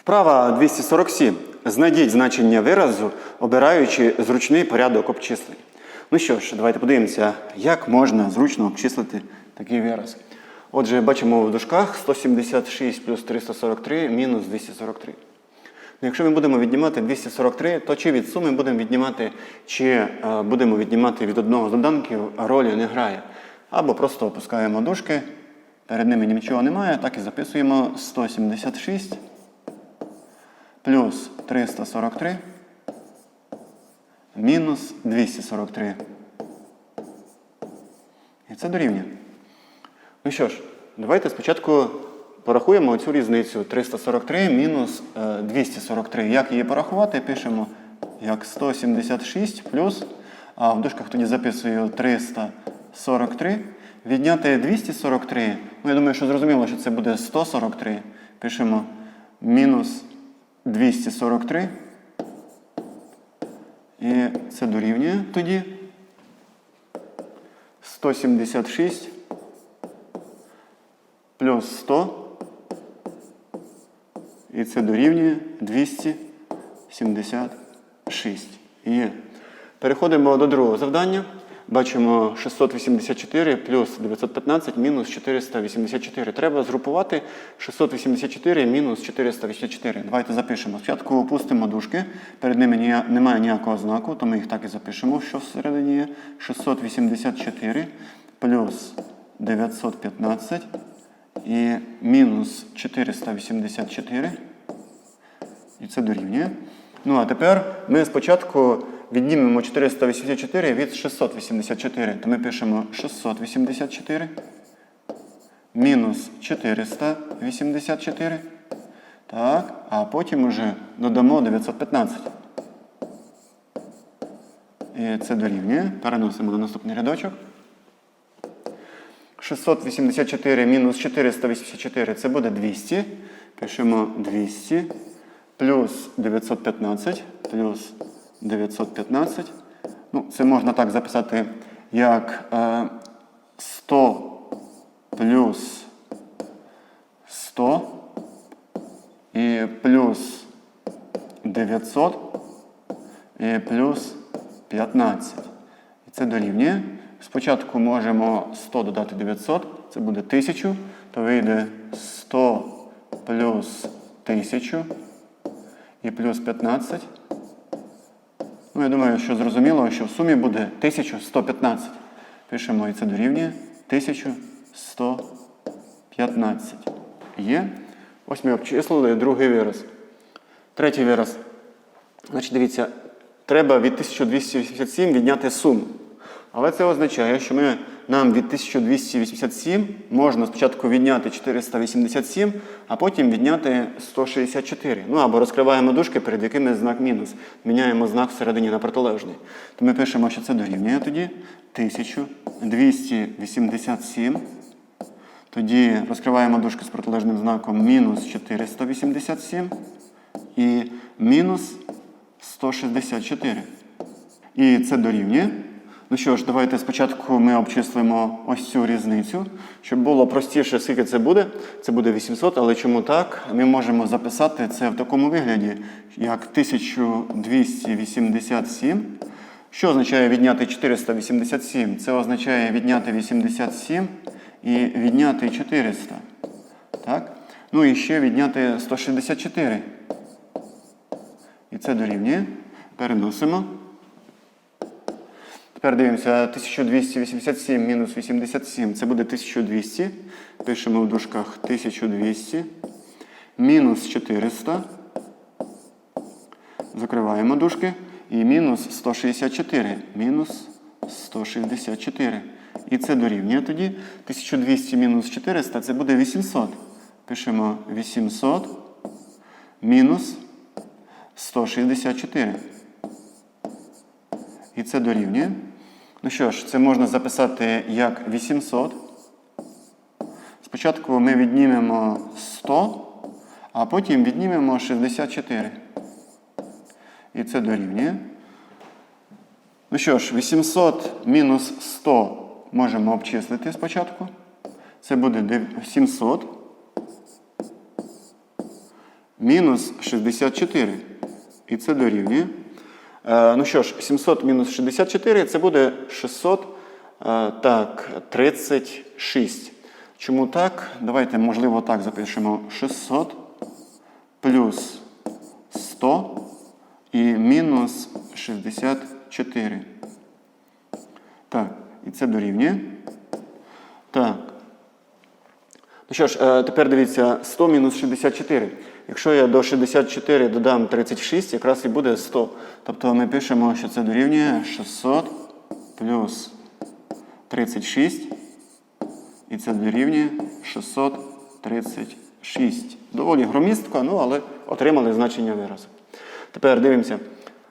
Вправа 247. Знайдіть значення виразу, обираючи зручний порядок обчислень. Ну що ж, давайте подивимося, як можна зручно обчислити такий вираз. Отже, бачимо в дужках 176 плюс 343 мінус 243. Ну, Якщо ми будемо віднімати 243, то чи від суми будемо віднімати, чи е, будемо віднімати від одного з доданків, ролі не грає. Або просто опускаємо дужки, перед ними нічого немає, так і записуємо 176 плюс 343 мінус 243. І це дорівнює. Ну що ж, давайте спочатку порахуємо цю різницю 343 мінус е, 243. Як її порахувати? Пишемо як 176 плюс, а в дужках тоді записую 343. Відняти 243. Ну, я думаю, що зрозуміло, що це буде 143. Пишемо мінус 243. І це дорівнює тоді 176 плюс 100. І це дорівнює 276. Є. Переходимо до другого завдання. Бачимо 684 плюс 915 мінус 484. Треба згрупувати 684 мінус 484. Давайте запишемо. Спочатку опустимо дужки. Перед ними немає ніякого знаку, то ми їх так і запишемо, що всередині є. 684 плюс 915 і мінус 484. І це дорівнює. Ну а тепер ми спочатку віднімемо 484 від 684. То ми пишемо 684 мінус 484. Так, а потім уже додамо 915. І це дорівнює. Переносимо на наступний рядочок. 684 мінус 484 це буде 200. Пишемо 200 плюс 915 плюс 915. Ну, це можна так записати, як е, 100 плюс 100 і плюс 900 і плюс 15. І це дорівнює. Спочатку можемо 100 додати 900, це буде 1000, то вийде 100 плюс 1000 і плюс 15. Ну, я думаю, що зрозуміло, що в сумі буде 1115. Пишемо і це дорівнює 1115. Є. Ось ми обчислили другий вираз. Третій вираз. Значить, дивіться, треба від 1287 відняти суму. Але це означає, що ми, нам від 1287 можна спочатку відняти 487, а потім відняти 164. Ну або розкриваємо дужки, перед якими знак мінус. Міняємо знак всередині на протилежний. То ми пишемо, що це дорівнює тоді 1287. Тоді розкриваємо дужки з протилежним знаком мінус 487 і мінус 164. І це дорівнює. Ну що ж, давайте спочатку ми обчислимо ось цю різницю. Щоб було простіше, скільки це буде. Це буде 800, але чому так? Ми можемо записати це в такому вигляді, як 1287. Що означає відняти 487? Це означає відняти 87 і відняти 400. Так? Ну і ще відняти 164. І це дорівнює. Переносимо. Тепер дивимося, 1287 мінус 87, це буде 1200. Пишемо в дужках 1200. Мінус 400. Закриваємо дужки. І мінус 164. Мінус 164. І це дорівнює тоді. 1200 мінус 400 це буде 800. Пишемо 800 мінус 164. І це дорівнює. Ну що ж, це можна записати як 800. Спочатку ми віднімемо 100, а потім віднімемо 64. І це дорівнює. Ну що ж, 800 мінус 100 можемо обчислити спочатку. Це буде 700 мінус 64. І це дорівнює. Е, ну що ж, 700 мінус 64 це буде 600, е, так, 36. Чому так? Давайте, можливо, так запишемо 600 плюс 100 і мінус 64. Так, і це дорівнює. Так. Ну що ж, е, тепер дивіться, 100 мінус 64. Якщо я до 64 додам 36, якраз і буде 100. Тобто ми пишемо, що це дорівнює 600 плюс 36. І це дорівнює 636. Доволі громістко, ну але отримали значення виразу. Тепер дивимося.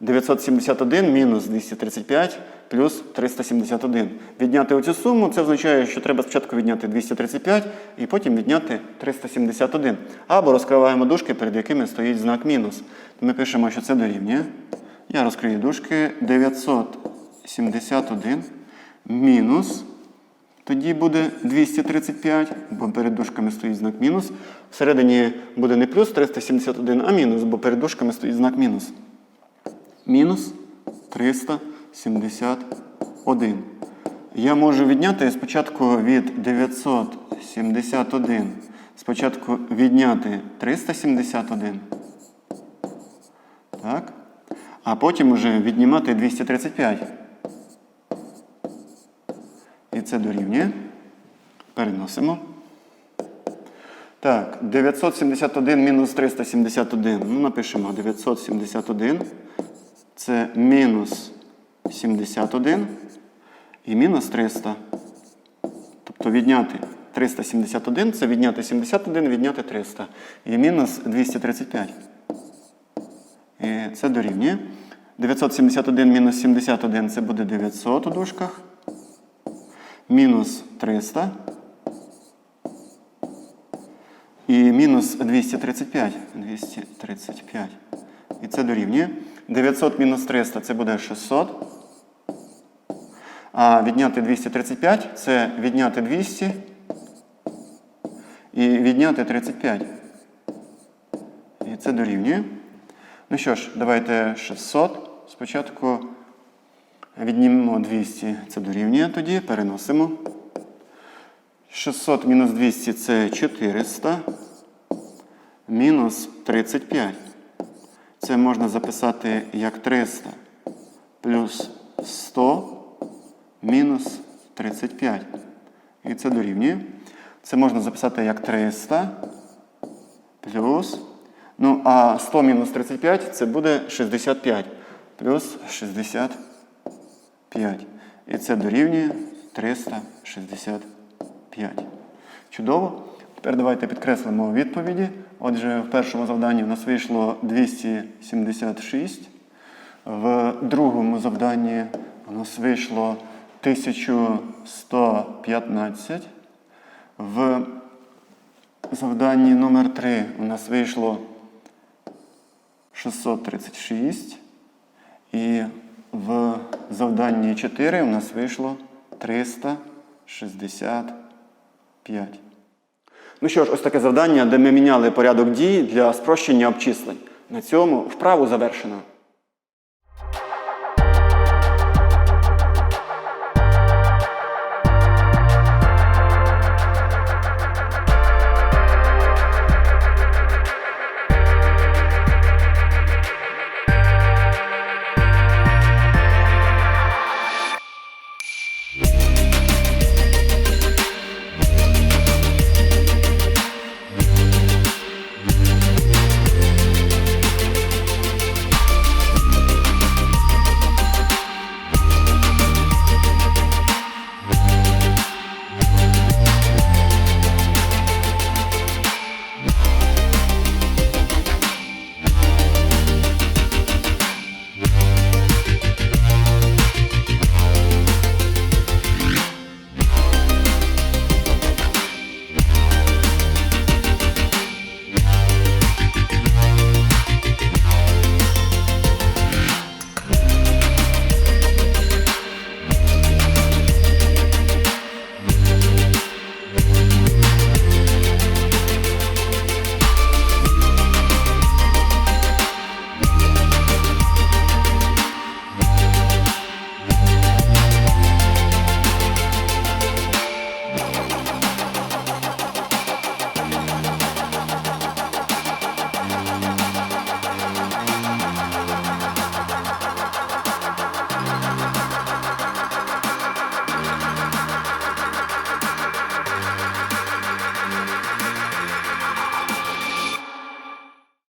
971 мінус 235 плюс 371. Відняти оцю суму, це означає, що треба спочатку відняти 235 і потім відняти 371. Або розкриваємо дужки, перед якими стоїть знак мінус. Ми пишемо, що це дорівнює. Я розкрию дужки 971 мінус. Тоді буде 235, бо перед дужками стоїть знак мінус. Всередині буде не плюс 371, а мінус, бо перед дужками стоїть знак мінус мінус 371. Я можу відняти спочатку від 971. Спочатку відняти 371. Так. А потім уже віднімати 235. І це дорівнює. Переносимо. Так, 971 мінус 371. Ну, напишемо 971 це мінус 71 і мінус 300. Тобто відняти 371 це відняти 71, відняти 300. І мінус 235. І це дорівнює. 971 мінус 71 це буде 900 у дужках. Мінус 300. І мінус 235. 235. І це дорівнює. 900 мінус 300 це буде 600. А відняти 235 це відняти 200 і відняти 35. І це дорівнює. Ну що ж, давайте 600. Спочатку віднімемо 200, це дорівнює тоді, переносимо. 600 мінус 200 це 400. Мінус 35. Це можна записати як 300 плюс 100 мінус 35. І це дорівнює. Це можна записати як 300 плюс. Ну, а 100 мінус 35 це буде 65 плюс 65. І це дорівнює 365. Чудово. Тепер давайте підкреслимо відповіді. Отже, в першому завданні у нас вийшло 276. В другому завданні у нас вийшло 1115. В завданні номер 3 у нас вийшло 636. І в завданні 4 у нас вийшло 365. Ну що ж, ось таке завдання, де ми міняли порядок дій для спрощення обчислень. На цьому вправу завершено.